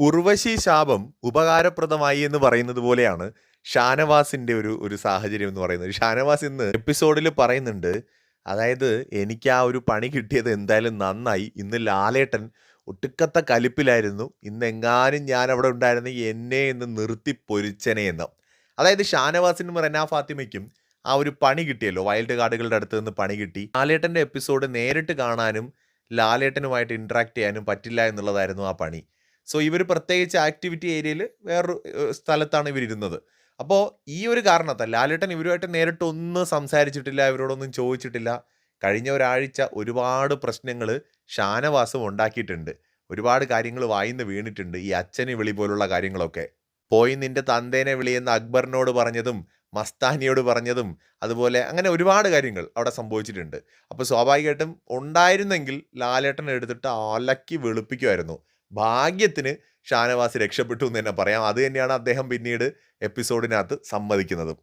ഉർവശി ശാപം ഉപകാരപ്രദമായി എന്ന് പറയുന്നത് പോലെയാണ് ഷാനവാസിന്റെ ഒരു ഒരു സാഹചര്യം എന്ന് പറയുന്നത്. ഷാനവാസ് ഇന്ന് എപ്പിസോഡിൽ പറയുന്നുണ്ട് അതായത് എനിക്ക് ആ ഒരു പണി കിട്ടിയത് എന്തായാലും നന്നായി. ഇന്ന് ലാലേട്ടൻ ഒട്ടുക്കത്ത കലിപ്പിലായിരുന്നു. ഇന്നെങ്ങാനും ഞാൻ അവിടെ ഉണ്ടായിരുന്നെങ്കിൽ എന്നെ എന്ന് നിർത്തി പൊരിച്ചനെ എന്ന്. അതായത് ഷാനവാസിനും റെന ഫാത്തിമയ്ക്കും ആ ഒരു പണി കിട്ടിയല്ലോ. വൈൽഡ് കാർഡുകളുടെ അടുത്ത് നിന്ന് പണി കിട്ടി. ലാലേട്ടന്റെ എപ്പിസോഡ് നേരിട്ട് കാണാനും ലാലേട്ടനുമായിട്ട് ഇന്ററാക്ട് ചെയ്യാനും പറ്റില്ല എന്നുള്ളതായിരുന്നു ആ പണി. സോ ഇവർ പ്രത്യേകിച്ച് ആക്ടിവിറ്റി ഏരിയയിൽ വേറൊരു സ്ഥലത്താണ് ഇവരിരുന്നത്. അപ്പോൾ ഈ ഒരു കാരണത്താൽ ലാലേട്ടൻ ഇവരുമായിട്ട് നേരിട്ടൊന്നും സംസാരിച്ചിട്ടില്ല ഇവരോടൊന്നും ചോദിച്ചിട്ടില്ല. കഴിഞ്ഞ ഒരാഴ്ച ഒരുപാട് പ്രശ്നങ്ങൾ ഷാനവാസം ഉണ്ടാക്കിയിട്ടുണ്ട്. ഒരുപാട് കാര്യങ്ങൾ വായിന്ന് വീണിട്ടുണ്ട്. ഈ അച്ഛനെ വിളി പോലുള്ള കാര്യങ്ങളൊക്കെ. പോയി നിന്റെ തന്തേനെ വിളിയെന്ന് അക്ബറിനോട് പറഞ്ഞതും മസ്താനിയോട് പറഞ്ഞതും അതുപോലെ അങ്ങനെ ഒരുപാട് കാര്യങ്ങൾ അവിടെ സംഭവിച്ചിട്ടുണ്ട്. അപ്പോൾ സ്വാഭാവികമായിട്ടും ഉണ്ടായിരുന്നെങ്കിൽ ലാലേട്ടൻ എടുത്തിട്ട് അലക്കി വെളുപ്പിക്കുമായിരുന്നു. ഭാഗ്യത്തിന് ഷാനവാസ് രക്ഷപ്പെട്ടു എന്ന് തന്നെ പറയാം. അത് തന്നെയാണ് അദ്ദേഹം പിന്നീട് എപ്പിസോഡിനകത്ത് സമ്മതിക്കുന്നതും.